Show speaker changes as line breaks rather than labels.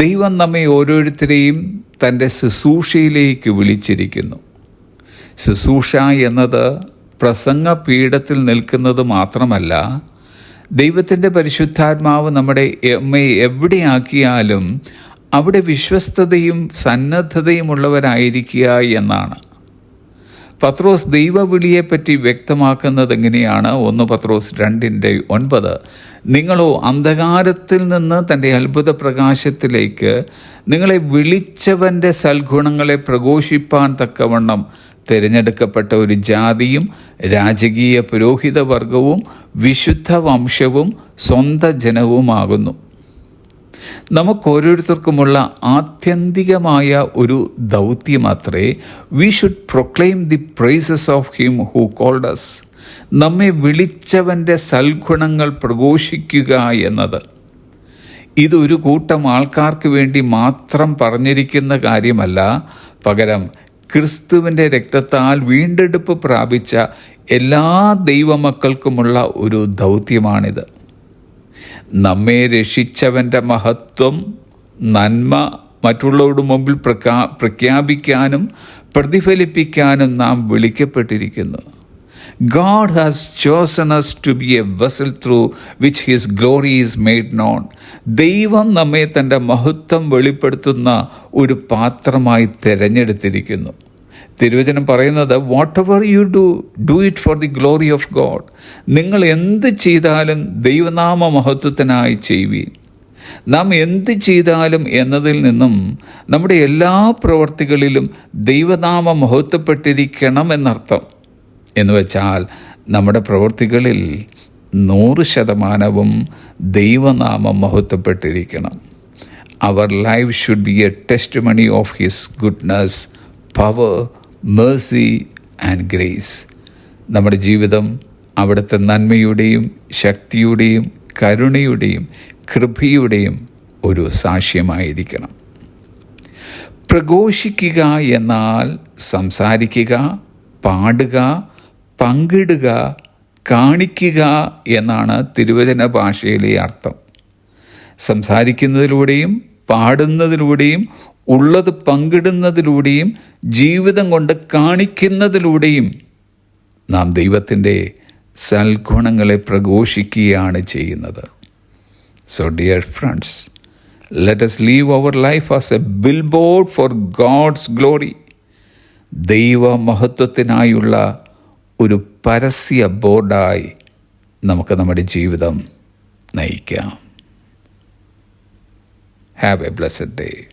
ദൈവം നമ്മെ ഓരോരുത്തരെയും തന്റെ ശുശ്രൂഷയിലേക്ക് വിളിച്ചിരിക്കുന്നു. ശുശ്രൂഷ എന്നത് പ്രസംഗ പീഠത്തിൽ നിൽക്കുന്നത് മാത്രമല്ല ദൈവത്തിന്റെ പരിശുദ്ധാത്മാവ് നമ്മുടെ അമ്മയെ എവിടെയാക്കിയാലും അവിടെ വിശ്വസ്തതയും സന്നദ്ധതയുമുള്ളവരായിരിക്കുക എന്നാണ്. പത്രോസ് ദൈവവിളിയെപ്പറ്റി വ്യക്തമാക്കുന്നത് എങ്ങനെയാണ്? ഒന്ന് പത്രോസ് രണ്ടിന്റെ ഒൻപത്. നിങ്ങളോ അന്ധകാരത്തിൽ നിന്ന് തന്റെ അത്ഭുത പ്രകാശത്തിലേക്ക് നിങ്ങളെ വിളിച്ചവന്റെ സൽഗുണങ്ങളെ പ്രഘോഷിപ്പാൻ തക്കവണ്ണം തിരഞ്ഞെടുക്കപ്പെട്ട ഒരു ജാതിയും രാജകീയ പുരോഹിത വർഗവും വിശുദ്ധ വംശവും സ്വന്ത ജനവുമാകുന്നു നമുക്ക് ഓരോരുത്തർക്കുമുള്ള ആത്യന്തികമായ ഒരു ദൗത്യമത്രേ we should proclaim the praises of him who called us നമ്മെ വിളിച്ചവന്റെ സൽഗുണങ്ങൾ പ്രഘോഷിക്കുക എന്നത്. ഇതൊരു കൂട്ടം ആൾക്കാർക്ക് വേണ്ടി മാത്രം പറഞ്ഞിരിക്കുന്ന കാര്യമല്ല. പകരം ക്രിസ്തുവിന്റെ രക്തത്താൽ വീണ്ടെടുപ്പ് പ്രാപിച്ച എല്ലാ ദൈവമക്കൾക്കുമുള്ള ഒരു ദൗത്യമാണിത്. നമ്മെ രക്ഷിച്ചവന്റെ മഹത്വം നന്മ മറ്റുള്ളവരുടെ മുമ്പിൽ പ്രഖ്യാ പ്രഖ്യാപിക്കാനും പ്രതിഫലിപ്പിക്കാനും നാം വിളിക്കപ്പെട്ടിരിക്കുന്നു. God has chosen us to be a vessel through which his glory is made known ദൈവം നമ്മെ തന്റെ മഹത്വം വെളിപ്പെടുത്തുന്ന ഒരു പാത്രമായി തിരഞ്ഞെടുത്തിരിക്കുന്നു. തിരുവചനം പറയുന്നത് whatever you do do it for the glory of God നിങ്ങൾ എന്ത് ചെയ്താലും ദൈവനാമ മഹത്വത്തിനായി ചെയ്യുവീൻ. നാം എന്ത് ചെയ്താലും എന്നതിൽ നിന്നും നമ്മുടെ എല്ലാ പ്രവർത്തികളിലും ദൈവനാമ മഹത്വപ്പെട്ടിരിക്കണം എന്നർത്ഥം. എന്ന് വെച്ചാൽ നമ്മുടെ പ്രവൃത്തികളിൽ നൂറ് ശതമാനവും ദൈവനാമം മഹത്വപ്പെട്ടിരിക്കണം. Our life should be a testimony of his goodness power mercy and grace നമ്മുടെ ജീവിതം അവിടുത്തെ നന്മയുടെയും ശക്തിയുടെയും കരുണയുടെയും കൃപയുടെയും ഒരു സാക്ഷ്യമായിരിക്കണം. പ്രഘോഷിക്കുക എന്നാൽ സംസാരിക്കുക പാടുക പങ്കിടുക കാണിക്കുക എന്നാണ് തിരുവചന ഭാഷയിലെ അർത്ഥം. സംസാരിക്കുന്നതിലൂടെയും പാടുന്നതിലൂടെയും ഉള്ളത് പങ്കിടുന്നതിലൂടെയും ജീവിതം കൊണ്ട് കാണിക്കുന്നതിലൂടെയും നാം ദൈവത്തിന്റെ സൽഗുണങ്ങളെ പ്രഘോഷിക്കുകയാണ് ചെയ്യുന്നത്. So dear friends let's live our life as a billboard for God's glory ദൈവ മഹത്വത്തിനായുള്ള ഒരു പരസ്യ ബോർഡായി നമുക്ക് നമ്മുടെ ജീവിതം നയിക്കാം. Have a blessed day